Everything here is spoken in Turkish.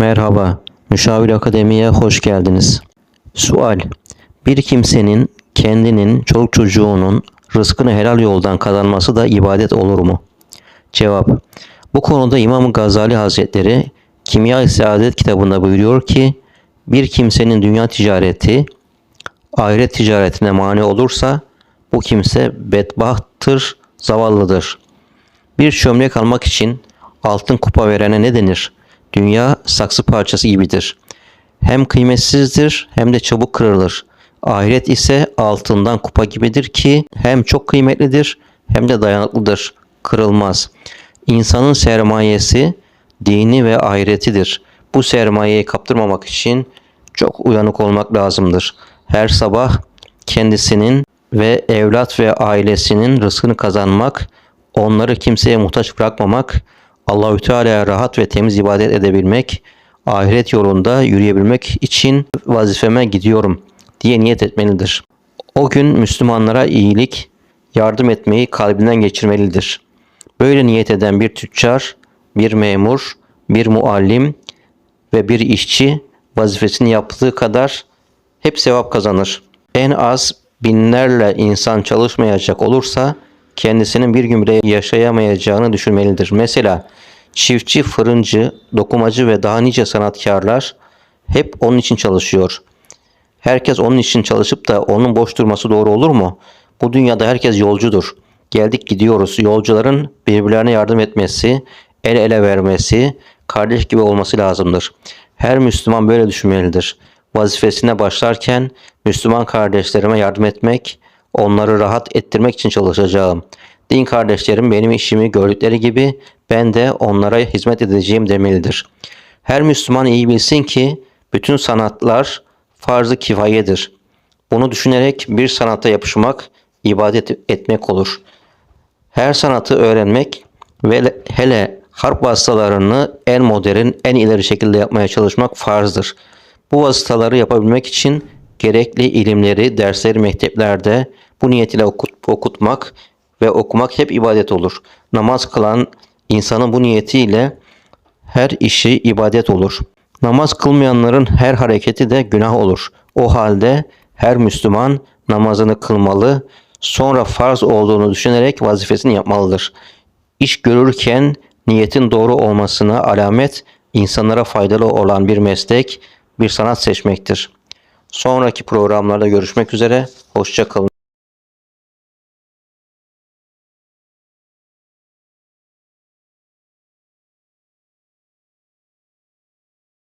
Merhaba, Müşavir Akademi'ye hoş geldiniz. Sual, bir kimsenin kendinin, çoluk çocuğunun rızkını helal yoldan kazanması da ibadet olur mu? Cevap, bu konuda İmam Gazali Hazretleri Kimya-i Saadet kitabında buyuruyor ki, bir kimsenin dünya ticareti, ahiret ticaretine mani olursa, bu kimse bedbahttır, zavallıdır. Bir çömlek almak için altın kupa verene ne denir? Dünya saksı parçası gibidir. Hem kıymetsizdir hem de çabuk kırılır. Ahiret ise altından kupa gibidir ki hem çok kıymetlidir hem de dayanıklıdır. Kırılmaz. İnsanın sermayesi dini ve ahiretidir. Bu sermayeyi kaptırmamak için çok uyanık olmak lazımdır. Her sabah kendisinin ve evlat ve ailesinin rızkını kazanmak, onları kimseye muhtaç bırakmamak, Allahü Teala'ya rahat ve temiz ibadet edebilmek, ahiret yolunda yürüyebilmek için vazifeme gidiyorum diye niyet etmelidir. O gün Müslümanlara iyilik, yardım etmeyi kalbinden geçirmelidir. Böyle niyet eden bir tüccar, bir memur, bir muallim ve bir işçi vazifesini yaptığı kadar hep sevap kazanır. En az binlerle insan çalışmayacak olursa kendisinin bir gün bile yaşayamayacağını düşünmelidir. Mesela çiftçi, fırıncı, dokumacı ve daha nice sanatkarlar hep onun için çalışıyor. Herkes onun için çalışıp da onun boş durması doğru olur mu? Bu dünyada herkes yolcudur. Geldik gidiyoruz. Yolcuların birbirlerine yardım etmesi, el ele vermesi, kardeş gibi olması lazımdır. Her Müslüman böyle düşünmelidir. Vazifesine başlarken Müslüman kardeşlerime yardım etmek, onları rahat ettirmek için çalışacağım. Din kardeşlerim benim işimi gördükleri gibi ben de onlara hizmet edeceğim demelidir. Her Müslüman iyi bilsin ki bütün sanatlar farz-ı kifayedir. Bunu düşünerek bir sanata yapışmak ibadet etmek olur. Her sanatı öğrenmek ve hele harp vasıtalarını en modern, en ileri şekilde yapmaya çalışmak farzdır. Bu vasıtaları yapabilmek için gerekli ilimleri, dersleri mekteplerde bu niyet ile okut, okutmak ve okumak hep ibadet olur. Namaz kılan insanın bu niyetiyle her işi ibadet olur. Namaz kılmayanların her hareketi de günah olur. O halde her Müslüman namazını kılmalı, sonra farz olduğunu düşünerek vazifesini yapmalıdır. İş görürken niyetin doğru olmasına alamet insanlara faydalı olan bir meslek, bir sanat seçmektir. Sonraki programlarda görüşmek üzere, hoşça kalın.